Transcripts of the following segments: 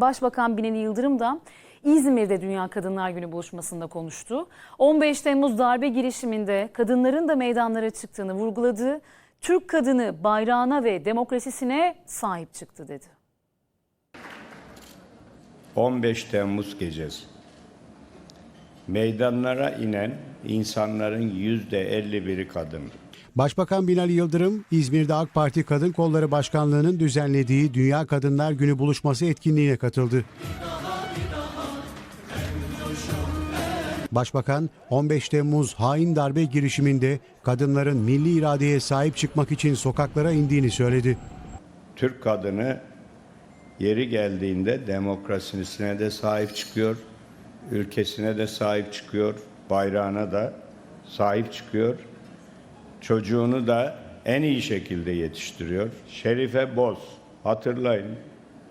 Başbakan Binali Yıldırım da İzmir'de Dünya Kadınlar Günü buluşmasında konuştu. 15 Temmuz darbe girişiminde kadınların da meydanlara çıktığını vurguladı. Türk kadını bayrağına ve demokrasisine sahip çıktı dedi. 15 Temmuz gecesi. Meydanlara inen insanların yüzde 51'i kadın. Başbakan Binali Yıldırım, İzmir'de AK Parti Kadın Kolları Başkanlığı'nın düzenlediği Dünya Kadınlar Günü buluşması etkinliğine katıldı. Başbakan, 15 Temmuz hain darbe girişiminde kadınların milli iradeye sahip çıkmak için sokaklara indiğini söyledi. Türk kadını yeri geldiğinde demokrasisine de sahip çıkıyor, ülkesine de sahip çıkıyor, bayrağına da sahip çıkıyor. Çocuğunu da en iyi şekilde yetiştiriyor. Şerife Boz, hatırlayın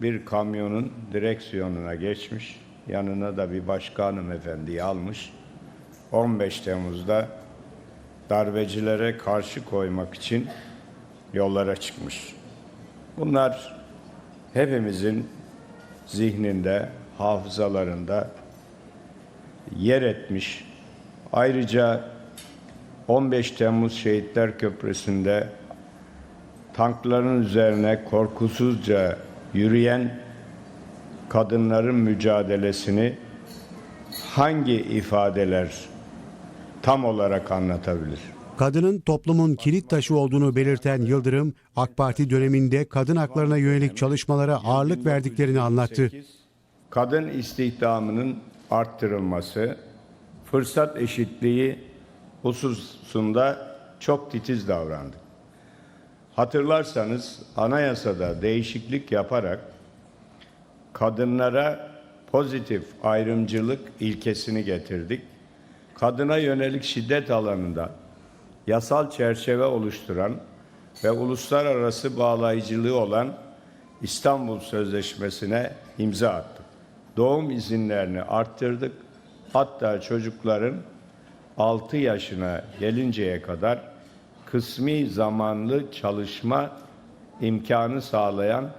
bir kamyonun direksiyonuna geçmiş, yanına da bir başka hanımefendiyi almış. 15 Temmuz'da darbecilere karşı koymak için yollara çıkmış. Bunlar hepimizin zihninde, hafızalarında yer etmiş. Ayrıca 15 Temmuz Şehitler Köprüsü'nde tankların üzerine korkusuzca yürüyen kadınların mücadelesini hangi ifadeler tam olarak anlatabilir? Kadının toplumun kilit taşı olduğunu belirten Yıldırım, AK Parti döneminde kadın haklarına yönelik çalışmalara ağırlık verdiklerini anlattı. Kadın istihdamının arttırılması, fırsat eşitliği hususunda çok titiz davrandık. Hatırlarsanız anayasada değişiklik yaparak kadınlara pozitif ayrımcılık ilkesini getirdik. Kadına yönelik şiddet alanında yasal çerçeve oluşturan ve uluslararası bağlayıcılığı olan İstanbul Sözleşmesi'ne imza attık. Doğum izinlerini arttırdık. Hatta çocukların 6 yaşına gelinceye kadar kısmi zamanlı çalışma imkanı sağlayan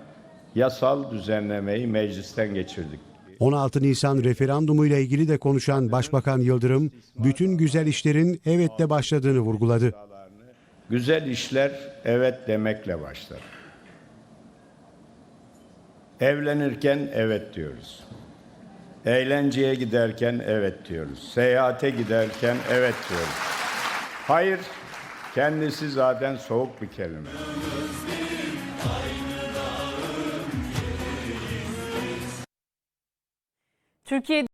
yasal düzenlemeyi meclisten geçirdik. 16 Nisan referandumuyla ilgili de konuşan Başbakan Yıldırım, bütün güzel işlerin evetle başladığını vurguladı. Güzel işler evet demekle başlar. Evlenirken evet diyoruz. Eğlenceye giderken evet diyoruz. Seyahate giderken evet diyoruz. Hayır kendisi zaten soğuk bir kelime. Türkiye